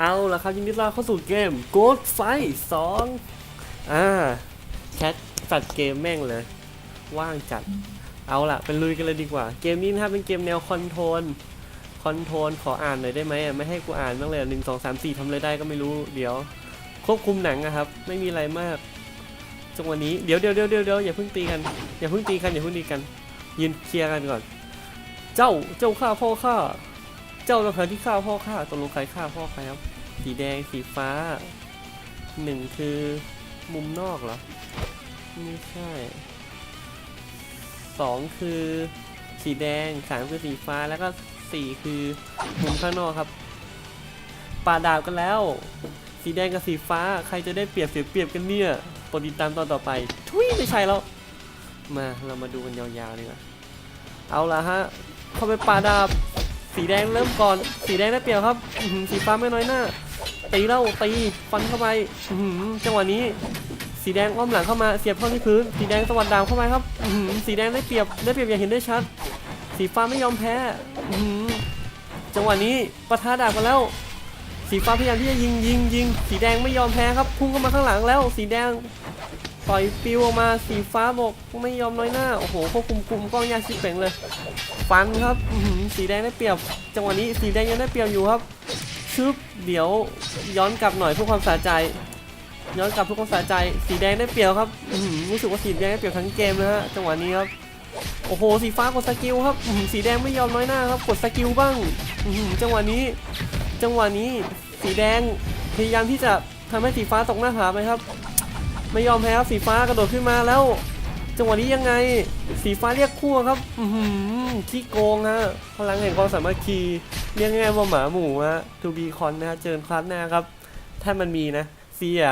เอาละครับยินดีต้อนรับเข้าสู่เกม Ghost Fight 2อ่าแคทจัดเกมแม่งเลย ว่างจัด เอาละเป็นลุยกันเลยดีกว่า เกมนี้นะครับเป็นเกมแนวคอนโทรลคอนโทรลขออ่านหน่อยได้ไหมไม่ให้กูอ่านบ้างเลยหนึ่งสองสามสี่ทำอะไรได้ก็ไม่รู้เดี๋ยว ควบคุมหนังอะครับ ไม่มีอะไรมากจังวะนี้เดี๋ยวเดี๋ยวเดี๋ยวเดี๋ยวเดี๋ยวอย่าเพิ่งตีกันอย่าเพิ่งตีกันอย่าเพิ่งตีกันยืนเคลียร์กันก่อน เจ้าเจ้าข้าพ่อข้า เจ้าต่างหาที่ฆ่าพ่อข้าตกลงใครฆ่าพ่อใครครับ สีแดงสีฟ้าหนึ่งคือมุมนอกเหรอ ไม่ใช่สองคือสีแดงสามคือสีฟ้าแล้วก็สี่คือมุมข้างนอกครับป่าดาบกันแล้ว สีแดงกับสีฟ้าใครจะได้เปรียบเสียเปรียบกันเนี่ยโปรดติดตามตอนต่อไป ทุยไม่ใช่แล้ว มาเรามาดูกันยาวๆดีกว่าเอาละฮะ เข้าไปป่าดาบ สีแดงเริ่มก่อน สีแดงได้เปรียบครับสีฟ้าไม่น้อยหน้าตีแล้วตีฟันเข้าไปจังหวะนี้ สีแดงอ้อมหลังเข้ามาเสียบเข้าที่พื้น สีแดงตวัดดาวเข้าไปครับสีแดงได้เปรียบได้เปรียบอย่างเห็นได้ชัด สีฟ้าไม่ยอมแพ้จังหวะนี้ปะทะดาบกันแล้ว สีฟ้าพยายามที่จะยิงยิงยิงสีแดงไม่ยอมแพ้ครับพุ่งเข้ามาข้างหลังแล้ว สีแดง ปล่อยปิวออกมาสีฟ้าบอกไม่ยอมน้อยหน้า โอ้โหควบคุมคุมกล้องยากชิบเป่งเลย ฟันครับสีแดงได้เปรียบ จังหวะนี้สีแดงยังได้เปรียบอยู่ครับชึบเดี๋ยวย้อนกลับหน่อยเพื่อความสะใจ ย้อนกลับเพื่อความสะใจ สีแดงได้เปรียบครับรู้สึกว่าสีแดงได้เปรียบทั้งเกมนะฮะจังหวะนี้ครับโอ้โหสีฟ้ากดสกิลครับสีแดงไม่ยอมน้อยหน้าครับกดสกิลบ้างจังหวะนี้ จังหวะนี้สีแดงพยายามที่จะทำให้สีฟ้าตกหน้าผาไปครับ ไม่ยอมแพ้ครับสีฟ้ากระโดดขึ้นมาแล้ว จังหวะนี้ยังไง สีฟ้าเรียกคู่ครับอืมขี้โกงฮะพลังแห่งความสามัคคีเรียกง่ายว่าหมาหมูฮะทูบีคอนนะฮะเจอคลาสหน้าครับ ถ้ามันมีนะเซีย